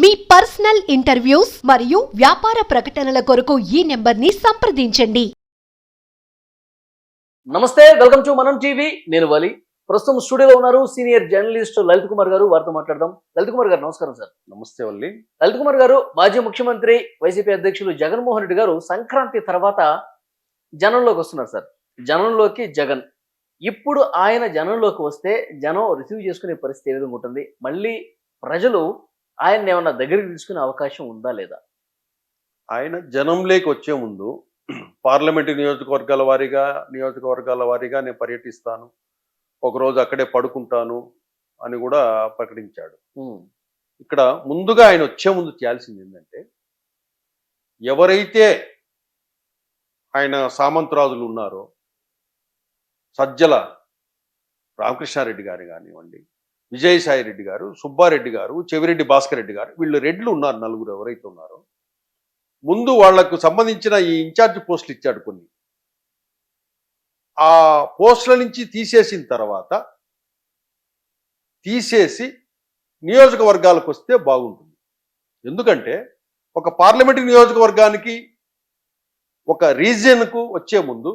మీ personal interviews మరియు వ్యాపార ప్రకటనల కొరకు ఈ నెంబర్ని సంప్రదించండి. నమస్తే వెల్కమ్ టు మనం టీవీ. నేను వలి. ప్రస్తుతం స్టూడియోలో ఉన్నారు సీనియర్ జర్నలిస్ట్ లలిత్ కుమార్ గారు. వారితో మాట్లాడదాం. లలిత్ కుమార్ గారు నమస్కారం సార్. నమస్తే వల్లి లలిత్ కుమార్ గారు మాజీ ముఖ్యమంత్రి వైసీపీ అధ్యక్షులు జగన్మోహన్ రెడ్డి గారు సంక్రాంతి తర్వాత జనంలోకి వస్తున్నారు సార్. జనంలోకి జగన్. ఇప్పుడు ఆయన జనంలోకి వస్తే జనం రిసీవ్ చేసుకునే పరిస్థితి ఏ విధంగా ఉంటుంది? మళ్ళీ ప్రజలు ఆయన్ని ఏమన్నా దగ్గరికి తీసుకునే అవకాశం ఉందా లేదా? ఆయన జనంలోకి వచ్చే ముందు పార్లమెంటు నియోజకవర్గాల వారీగా నియోజకవర్గాల వారీగా నేను పర్యటిస్తాను. ఒకరోజు అక్కడే పడుకుంటాను అని కూడా ప్రకటించాడు. ఇక్కడ ముందుగా ఆయన వచ్చే ముందు చేయాల్సింది ఏంటంటే ఎవరైతే ఆయన సామంతరాజులు ఉన్నారో సజ్జల రామకృష్ణారెడ్డి గారు కానివ్వండి విజయసాయి రెడ్డి గారు సుబ్బారెడ్డి గారు చెవిరెడ్డి భాస్కర్ రెడ్డి గారు వీళ్ళు రెడ్లు ఉన్నారు నలుగురు ఎవరైతే ఉన్నారో. ముందు వాళ్ళకు సంబంధించిన ఈ ఇన్ఛార్జ్ పోస్టులు ఇచ్చాడు కొన్ని. ఆ పోస్టుల నుంచి తీసేసిన తర్వాత తీసేసి నియోజకవర్గాలకు వస్తే బాగుంటుంది. ఎందుకంటే ఒక పార్లమెంటరీ నియోజకవర్గానికి ఒక రీజియన్కు వచ్చే ముందు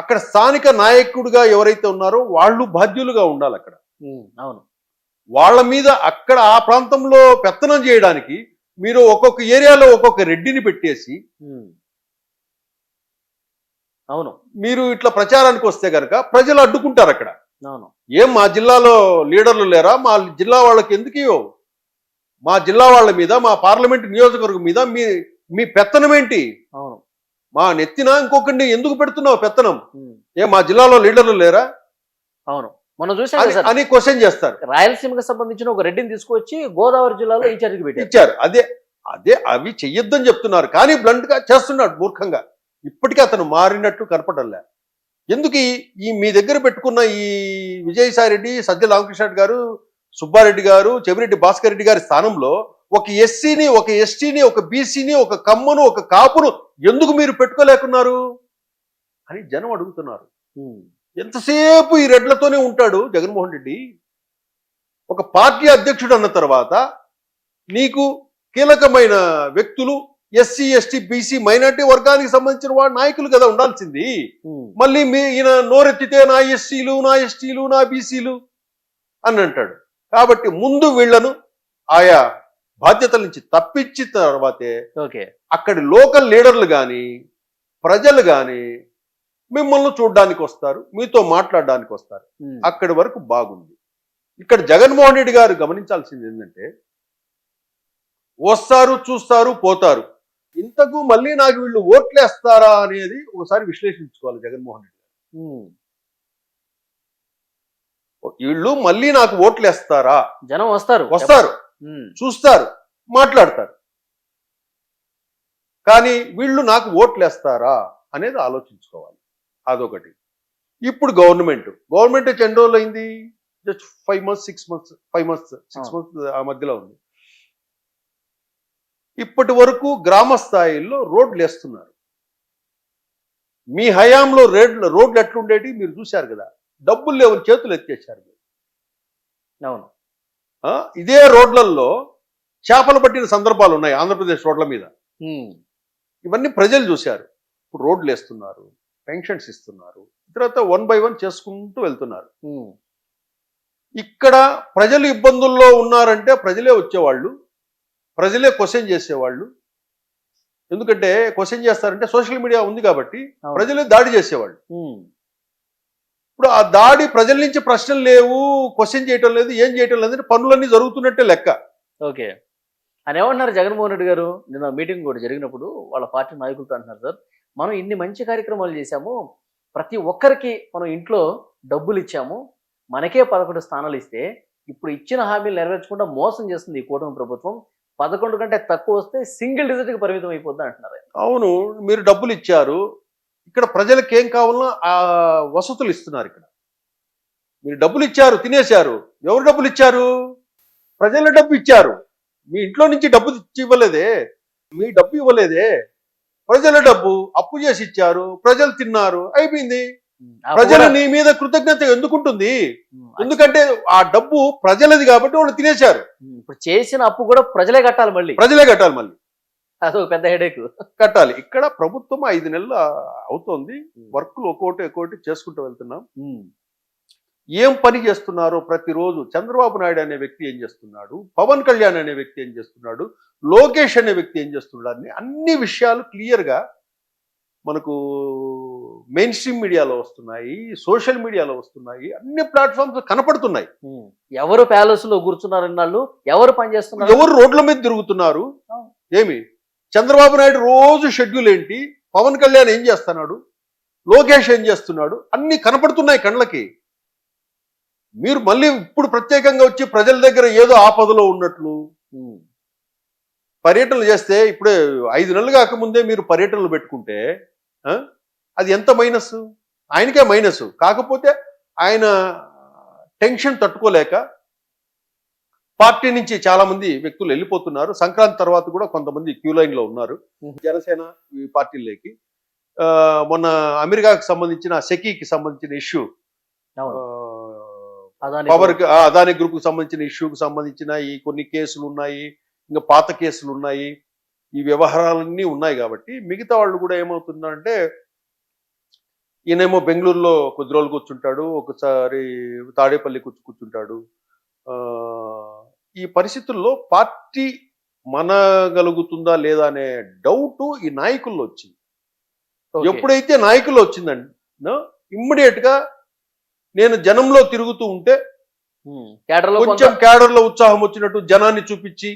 అక్కడ స్థానిక నాయకుడిగా ఎవరైతే ఉన్నారో వాళ్ళు బాధ్యులుగా ఉండాలి అక్కడ. అవును. వాళ్ళ మీద అక్కడ ఆ ప్రాంతంలో పెత్తనం చేయడానికి మీరు ఒక్కొక్క ఏరియాలో ఒక్కొక్క రెడ్డిని పెట్టేసి. అవును. మీరు ఇట్లా ప్రచారానికి వస్తే కనుక ప్రజలు అడ్డుకుంటారు అక్కడ. అవును. ఏం మా జిల్లాలో లీడర్లు లేరా? మా జిల్లా వాళ్ళకి ఎందుకు ఇవ్వవు? మా జిల్లా వాళ్ళ మీద మా పార్లమెంట్ నియోజకవర్గం మీద మీ మీ పెత్తనం ఏంటి మా నెత్తిన ఇంకొకరిని ఎందుకు పెడుతున్నావు పెత్తనం? ఏ మా జిల్లాలో లీడర్లు లేరా? అవును. మనం చూసాం అని క్వశ్చన్ చేస్తారు. రాయలసీమకు సంబంధించిన ఒక రెడ్డిని తీసుకొచ్చి గోదావరి జిల్లాలో ఇన్ఛార్జికి పెట్టారు. ఇచ్చారు. అదే అదే అవి చెయ్యొద్దని చెప్తున్నారు. కానీ బ్లంట్గా చేస్తున్నాడు మూర్ఖంగా. ఇప్పటికీ అతను మారినట్టు కనపడలే. ఎందుకు ఈ- మీ దగ్గర పెట్టుకున్న ఈ విజయసాయి రెడ్డి సజ్జల రామకృష్ణ గారు సుబ్బారెడ్డి గారు చెవిరెడ్డి భాస్కర్ రెడ్డి గారి స్థానంలో ఒక ఎస్సీని ఒక ఎస్టీని ఒక బీసీని ఒక కమ్మను ఒక కాపును ఎందుకు మీరు పెట్టుకోలేకున్నారు? అని జనం అడుగుతున్నారు. ఎంతసేపు ఈ రెడ్లతోనే ఉంటాడు జగన్మోహన్ రెడ్డి? ఒక పార్టీ అధ్యక్షుడు అన్న తర్వాత నీకు కీలకమైన వ్యక్తులు ఎస్సీ ఎస్టీ బీసీ మైనార్టీ వర్గానికి సంబంధించిన వాడు నాయకులు కదా ఉండాల్సింది. మళ్ళీ మీ ఈయన నోరెత్తితే నా ఎస్సీలు నా ఎస్టీలు నా బీసీలు అని అంటాడు. కాబట్టి ముందు వీళ్ళను ఆయా బాధ్యతల నుంచి తప్పించిన తర్వాతే ఓకే. అక్కడి లోకల్ లీడర్లు కానీ ప్రజలు కానీ మిమ్మల్ని చూడడానికి వస్తారు మీతో మాట్లాడడానికి వస్తారు. అక్కడి వరకు బాగుంది. ఇక్కడ జగన్మోహన్ రెడ్డి గారు గమనించాల్సింది ఏంటంటే వస్తారు చూస్తారు పోతారు. ఇంతకు మళ్ళీ నాకు వీళ్ళు ఓట్లేస్తారా అనేది ఒకసారి విశ్లేషించుకోవాలి జగన్మోహన్ రెడ్డి. గారు. వీళ్ళు మళ్ళీ నాకు ఓట్లేస్తారా? జనం వస్తారు. వస్తారు. చూస్తారు మాట్లాడతారు. కానీ వీళ్ళు నాకు ఓట్లేస్తారా అనేది ఆలోచించుకోవాలి. అదొకటి. ఇప్పుడు గవర్నమెంట్ గవర్నమెంట్ ఎన్ని రోజులు అయింది? Just five months six months five months six. Months ఆ మధ్యలో ఉంది. ఇప్పటి వరకు గ్రామ స్థాయిలో రోడ్లు వేస్తున్నారు. మీ హయాంలో రోడ్లు రోడ్లు ఎట్లుండేటి మీరు చూశారు కదా? డబ్బులు లేవు చేతులు ఎత్తేసారు మీరు. అవును. ఇదే రోడ్లలో చేపలు పట్టిన సందర్భాలు ఉన్నాయి ఆంధ్రప్రదేశ్ రోడ్ల మీద. ఇవన్నీ ప్రజలు చూశారు. ఇప్పుడు రోడ్లు వేస్తున్నారు పెన్షన్స్ ఇస్తున్నారు తర్వాత వన్ బై వన్ చేసుకుంటూ వెళ్తున్నారు. ఇక్కడ ప్రజలు ఇబ్బందుల్లో ఉన్నారంటే ప్రజలే వచ్చేవాళ్ళు ప్రజలే క్వశ్చన్ చేసేవాళ్ళు. ఎందుకంటే క్వశ్చన్ చేస్తారంటే సోషల్ మీడియా ఉంది కాబట్టి. ప్రజలే దాడి చేసేవాళ్ళు. ఇప్పుడు ఆ దాడి ప్రజల నుంచి ప్రశ్నలు లేవు క్వశ్చన్ చేయటం లేదు ఏం చేయటం లేదు అంటే పనులన్నీ జరుగుతున్నట్టే లెక్క. ఓకే. అని ఏమన్నారు జగన్మోహన్ రెడ్డి గారు? నిన్న మీటింగ్ కూడా జరిగినప్పుడు వాళ్ళ పార్టీ నాయకులతో అంటున్నారు సార్ మనం ఇన్ని మంచి కార్యక్రమాలు చేశాము ప్రతి ఒక్కరికి మనం ఇంట్లో డబ్బులు ఇచ్చాము మనకే పదకొండు స్థానాలు ఇస్తే ఇప్పుడు ఇచ్చిన హామీలు నెరవేర్చకుండా మోసం చేస్తుంది ఈ కూటమి ప్రభుత్వం పదకొండు కంటే తక్కువ వస్తే సింగిల్ డిజిట్కి పరిమితం అయిపోద్ది అంటున్నారు. అవును మీరు డబ్బులు ఇచ్చారు ఇక్కడ ప్రజలకు ఏం కావాలన్నా ఆ వసతులు ఇస్తున్నారు ఇక్కడ. మీరు డబ్బులు ఇచ్చారు తినేశారు. ఎవరు డబ్బులు ఇచ్చారు? ప్రజల డబ్బు ఇచ్చారు. మీ ఇంట్లో నుంచి డబ్బు ఇచ్చి ఇవ్వలేదే. మీ డబ్బు ఇవ్వలేదే. ప్రజల డబ్బు అప్పు చేసి ఇచ్చారు ప్రజలు తిన్నారు. అయిపోయింది. ప్రజలు నీ మీద కృతజ్ఞత ఎందుకుంటుంది? ఎందుకంటే ఆ డబ్బు ప్రజలది కాబట్టి వాళ్ళు తినేశారు. ఇప్పుడు చేసిన అప్పు కూడా ప్రజలే కట్టాలి మళ్ళీ. ప్రజలే కట్టాలి మళ్ళీ. అదొక పెద్ద హెడేక్. కట్టాలి. ఇక్కడ ప్రభుత్వం ఐదు నెలలు అవుతోంది. వర్క్లు ఒక్కోటి ఒక్కోటి చేసుకుంటూ వెళ్తున్నాం. ఏం పని చేస్తున్నారో ప్రతిరోజు చంద్రబాబు నాయుడు అనే వ్యక్తి ఏం చేస్తున్నాడు? పవన్ కళ్యాణ్ అనే వ్యక్తి ఏం చేస్తున్నాడు? లోకేష్ అనే వ్యక్తి ఏం చేస్తున్నాడు? అని అన్ని విషయాలు క్లియర్గా మనకు మెయిన్ స్ట్రీమ్ మీడియాలో వస్తున్నాయి. సోషల్ మీడియాలో వస్తున్నాయి. అన్ని ప్లాట్ఫామ్స్ కనపడుతున్నాయి. ఎవరు ప్యాలెస్లో కూర్చున్నారు వాళ్ళు ఎవరు పని చేస్తున్నారు? ఎవరు రోడ్ల మీద తిరుగుతున్నారు? ఏమి? చంద్రబాబు నాయుడు రోజు షెడ్యూల్ ఏంటి? పవన్ కళ్యాణ్ ఏం చేస్తున్నాడు? లోకేష్ ఏం చేస్తున్నాడు? అన్ని కనపడుతున్నాయి కళ్ళకి. మీరు మళ్ళీ ఇప్పుడు ప్రత్యేకంగా వచ్చి ప్రజల దగ్గర ఏదో ఆపదలో ఉన్నట్లు. పర్యటనలు చేస్తే ఇప్పుడే ఐదు నెలలు కాకముందే మీరు పర్యటనలు పెట్టుకుంటే అది ఎంత మైనస్? ఆయనకే మైనస్. కాకపోతే ఆయన టెన్షన్ తట్టుకోలేక పార్టీ నుంచి చాలా మంది వ్యక్తులు వెళ్ళిపోతున్నారు. సంక్రాంతి తర్వాత కూడా కొంతమంది క్యూ లైన్లో ఉన్నారు. జనసేన ఈ పార్టీలోకి మొన్న అమెరికాకి సంబంధించిన సెకీకి సంబంధించిన ఇష్యూ. Power Adani group. కు సంబంధించిన ఇష్యూకి సంబంధించిన ఈ కొన్ని కేసులు ఉన్నాయి. ఇంకా పాత కేసులు ఉన్నాయి. ఈ వ్యవహారాలన్నీ ఉన్నాయి కాబట్టి మిగతా వాళ్ళు కూడా ఏమవుతుందంటే ఈయనేమో బెంగళూరులో కొద్ది రోజులు కూర్చుంటాడు. ఒకసారి తాడేపల్లి కూర్చు కూర్చుంటాడు. ఆ, ఈ పరిస్థితుల్లో పార్టీ మనగలుగుతుందా లేదా అనే డౌట్ ఈ నాయకుల్లో వచ్చింది. ఎప్పుడైతే నాయకుల్లో వచ్చిందండి ఇమ్మీడియట్గా నేను జనంలో తిరుగుతూ ఉంటే కొంచెం క్యాడర్లో ఉత్సాహం వచ్చినట్టు జనాన్ని చూపించి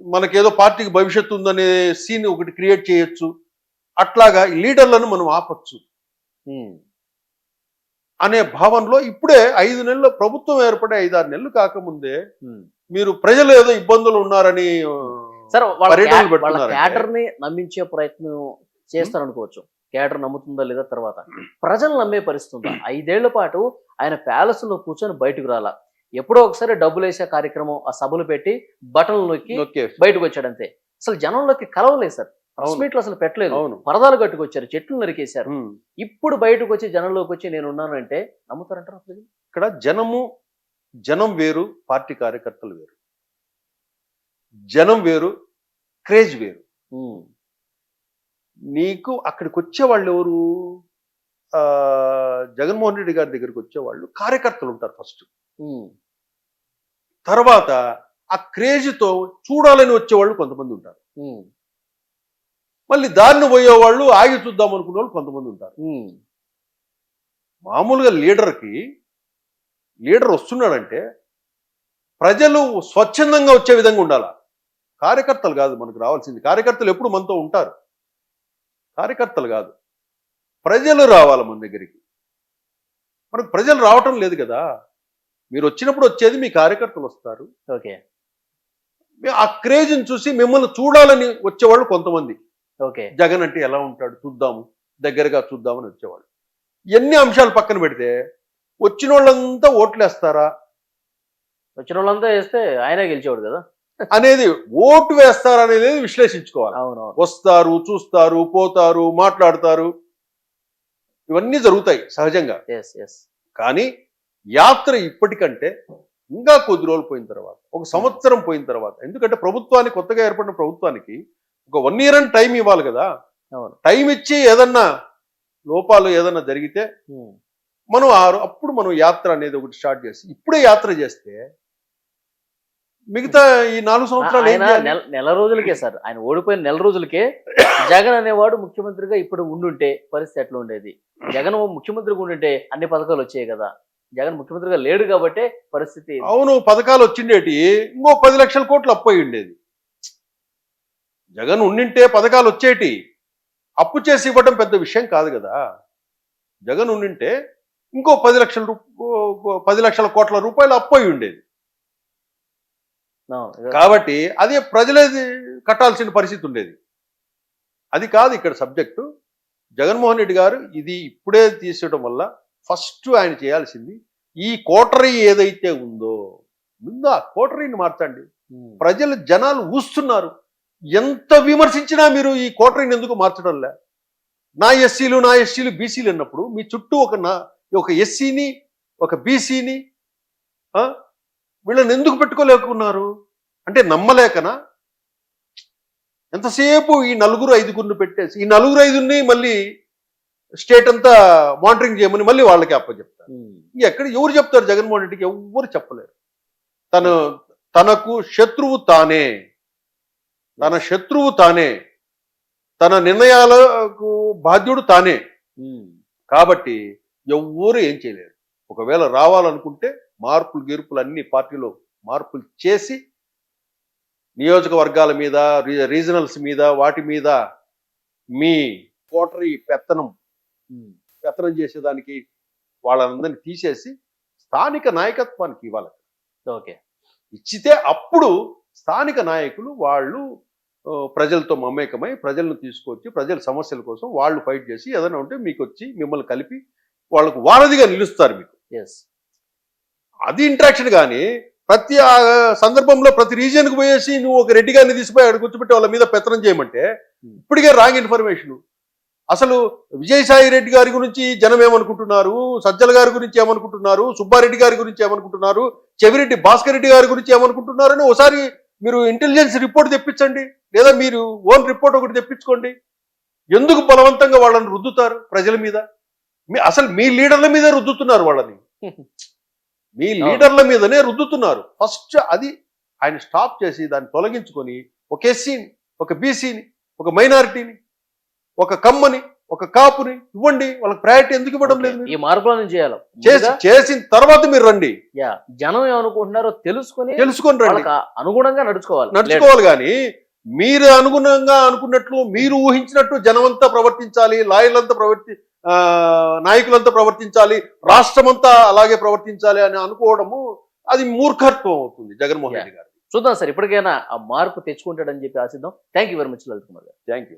మనకేదో పార్టీకి భవిష్యత్తు ఉందనే సీన్ ఒకటి క్రియేట్ చేయొచ్చు. అట్లాగా ఈ లీడర్లను మనం ఆపచ్చు. అనే భావనలో ఇప్పుడే ఐదు నెలలు ప్రభుత్వం ఏర్పడే ఐదారు నెలలు కాకముందే. మీరు ప్రజలు ఏదో ఇబ్బందులు ఉన్నారని సార్ వాళ్ళ నమ్మించే ప్రయత్నం చేస్తారు అనుకోవచ్చు క్యాడర్ నమ్ముతుందా లేదా తర్వాత. ప్రజలు నమ్మే పరిస్థితి ఐదేళ్ళ పాటు ఆయన ప్యాలెస్లో కూర్చొని బయటకు రాలా. ఎప్పుడో ఒకసారి డబ్బులు వేసే కార్యక్రమం ఆ సభలు పెట్టి బటన్లు నొక్కి బయటకు వచ్చాడు అంతే. అసలు జనంలోకి కలవలేదు సార్. మీట్లు అసలు పెట్టలేదు. పరదాలు కట్టుకొచ్చారు చెట్లు నరికేశారు. ఇప్పుడు బయటకు వచ్చి జనంలోకి వచ్చి నేను ఉన్నానంటే నమ్ముతారంటారా ఇక్కడ జనము జనం వేరు పార్టీ కార్యకర్తలు వేరు. జనం వేరు క్రేజ్ వేరు. నీకు అక్కడికి వచ్చే వాళ్ళు ఎవరు జగన్మోహన్ రెడ్డి గారి దగ్గరికి వచ్చేవాళ్ళు కార్యకర్తలు ఉంటారు ఫస్ట్. తర్వాత ఆ క్రేజ్తో చూడాలని వచ్చేవాళ్ళు కొంతమంది ఉంటారు. మళ్ళీ దారిని పోయేవాళ్ళు ఆగి చూద్దాం అనుకునే వాళ్ళు కొంతమంది ఉంటారు. మామూలుగా లీడర్కి లీడర్ వస్తున్నాడంటే ప్రజలు స్వచ్ఛందంగా వచ్చే విధంగా ఉండాలా. కార్యకర్తలు కాదు మనకు రావాల్సింది. కార్యకర్తలు ఎప్పుడు మనతో ఉంటారు? కార్యకర్తలు కాదు. ప్రజలు రావాలి మన దగ్గరికి. మనకు ప్రజలు రావటం లేదు కదా. మీరు వచ్చినప్పుడు వచ్చేది మీ కార్యకర్తలు వస్తారు. ఓకే. ఆ క్రేజ్ని చూసి మిమ్మల్ని చూడాలని వచ్చేవాళ్ళు కొంతమంది. ఓకే. జగన్ అంటే ఎలా ఉంటాడు చూద్దాము. దగ్గరగా చూద్దామని వచ్చేవాళ్ళు. ఎన్ని అంశాలు పక్కన పెడితే వచ్చిన వాళ్ళంతా ఓట్లేస్తారా? వచ్చిన వాళ్ళంతా వేస్తే ఆయనే గెలిచేవాడు కదా. అనేది ఓటు వేస్తారా అనేది విశ్లేషించుకోవాలి వస్తారు చూస్తారు పోతారు మాట్లాడతారు. ఇవన్నీ జరుగుతాయి సహజంగా. కానీ యాత్ర ఇప్పటికంటే ఇంకా కొద్ది రోజులు పోయిన తర్వాత ఒక సంవత్సరం పోయిన తర్వాత ఎందుకంటే ప్రభుత్వానికి కొత్తగా ఏర్పడిన ప్రభుత్వానికి ఒక వన్ ఇయర్ అని టైం ఇవ్వాలి కదా. టైం ఇచ్చి ఏదన్నా లోపాలు ఏదన్నా జరిగితే ఉమ్. మనం ఆ- అప్పుడు మనం యాత్ర అనేది ఒకటి స్టార్ట్ చేసి ఇప్పుడే యాత్ర చేస్తే మిగతా ఈ నాలుగు సంవత్సరాలు నెల రోజులకే సార్. ఆయన ఓడిపోయిన నెల రోజులకే జగన్ అనేవాడు ముఖ్యమంత్రిగా ఇప్పుడు ఉండుంటే పరిస్థితి ఎట్లా ఉండేది? జగన్ ముఖ్యమంత్రిగా ఉండుంటే అన్ని పథకాలు వచ్చాయి కదా? జగన్ ముఖ్యమంత్రిగా లేడు కాబట్టి పరిస్థితి అవును పథకాలు వచ్చిండేటి ఇంకో పది లక్షల కోట్లు అప్పు అయి ఉండేది. జగన్ ఉండింటే పథకాలు వచ్చేటి అప్పు చేసి ఇవ్వడం పెద్ద విషయం కాదు కదా? జగన్ ఉండింటే ఇంకో పది లక్షల పది లక్షల కోట్ల రూపాయలు అప్పు అయి ఉండేది. కాబట్టి అదే ప్రజలది కట్టాల్సిన పరిస్థితి ఉండేది. అది కాదు ఇక్కడ సబ్జెక్టు. జగన్మోహన్ రెడ్డి గారు ఇది ఇప్పుడే తీసేయడం వల్ల ఫస్ట్ ఆయన చేయాల్సింది ఈ కోటరీ ఏదైతే ఉందో ముందు ఆ కోటరీని మార్చండి. ప్రజలు జనాలు ఊస్తున్నారు. ఎంత విమర్శించినా మీరు ఈ కోటరీని ఎందుకు మార్చడం లే నా ఎస్సీలు నా ఎస్సీలు బీసీలు అన్నప్పుడు మీ చుట్టూ ఒక నా ఒక ఎస్సీని ఒక బీసీని వీళ్ళని ఎందుకు పెట్టుకోలేకున్నారు? అంటే నమ్మలేకనా? ఎంతసేపు ఈ నలుగురు ఐదుగురిని పెట్టేసి ఈ నలుగురు ఐదుని మళ్ళీ స్టేట్ అంతా మానిటరింగ్ చేయమని మళ్ళీ వాళ్ళకి అప్పచెప్తారు. ఎక్కడ ఎవరు చెప్తారు? జగన్మోహన్ రెడ్డికి ఎవ్వరు చెప్పలేరు. తను తనకు శత్రువు తానే. తన శత్రువు తానే. తన నిర్ణయాలకు బాధ్యుడు తానే. కాబట్టి ఎవ్వరు ఏం చేయలేరు. ఒకవేళ రావాలనుకుంటే మార్పులు గీర్పులు అన్ని పార్టీలో మార్పులు చేసి నియోజకవర్గాల మీద రీ- రీజనల్స్ మీద వాటి మీద మీ కోటరీ పెత్తనం. పెత్తనం చేసేదానికి వాళ్ళందరినీ తీసేసి స్థానిక నాయకత్వానికి ఇవ్వాలి. ఓకే. ఇచ్చితే అప్పుడు స్థానిక నాయకులు వాళ్ళు ప్రజలతో మమేకమై ప్రజలను తీసుకొచ్చి ప్రజల సమస్యల కోసం వాళ్ళు ఫైట్ చేసి ఏదైనా ఉంటే మీకు వచ్చి మిమ్మల్ని కలిపి వాళ్ళకు వారధిగా నిలుస్తారు మీకు. ఎస్ అది ఇంట్రాక్షన్ కానీ ప్రతి ఆ, సందర్భంలో ప్రతి రీజియన్కి పోయేసి నువ్వు ఒక రెడ్డి గారిని తీసిపోయి అక్కడ కూర్చోబెట్టి వాళ్ళ మీద పెత్తనం చేయమంటే ఇప్పటికే రాంగ్ ఇన్ఫర్మేషన్ అసలు విజయసాయి రెడ్డి గారి గురించి జనం ఏమనుకుంటున్నారు? సజ్జల గారి గురించి ఏమనుకుంటున్నారు? సుబ్బారెడ్డి గారి గురించి ఏమనుకుంటున్నారు? చెవిరెడ్డి భాస్కర్ రెడ్డి గారి గురించి ఏమనుకుంటున్నారు అని ఒకసారి మీరు ఇంటెలిజెన్స్ రిపోర్ట్ తెప్పించండి. లేదా మీరు ఓన్ రిపోర్ట్ ఒకటి తెప్పించుకోండి. ఎందుకు బలవంతంగా వాళ్ళని రుద్దుతారు ప్రజల మీద? మీ అసలు మీ లీడర్ల మీదే రుద్దుతున్నారు వాళ్ళని. మీ లీడర్ల మీదనే రుద్దుతున్నారు. ఫస్ట్ అది ఆయన స్టాప్ చేసి దాన్ని తొలగించుకొని ఒక ఎస్సీని ఒక బీసీని ఒక మైనారిటీని ఒక కమ్మని ఒక కాపుని ఇవ్వండి. వాళ్ళకి ప్రయారిటీ ఎందుకు ఇవ్వడం లేదు ఈ మీరు? మార్పులను చేయాలి. చేసిన తర్వాత మీరు రండి. యా జనం ఏమనుకుంటున్నారో తెలుసుకొని తెలుసుకొని రండి. అనుగుణంగా నడుచుకోవాలి. నడుచుకోవాలి కానీ మీరు అనుగుణంగా అనుకున్నట్లు మీరు ఊహించినట్టు జనమంతా ప్రవర్తించాలి లాయర్లంతా ప్రవర్తి ఆ, నాయకులంతా ప్రవర్తించాలి రాష్ట్రమంతా అలాగే ప్రవర్తించాలి అని అనుకోవడము అది మూర్ఖత్వం అవుతుంది జగన్మోహన్ రెడ్డి గారు చూద్దాం సార్ ఇప్పటికైనా ఆ మార్పు తెచ్చుకుంటాడని చెప్పి ఆశిద్దాం. Thank you very much Lalit Kumar garu. Thank you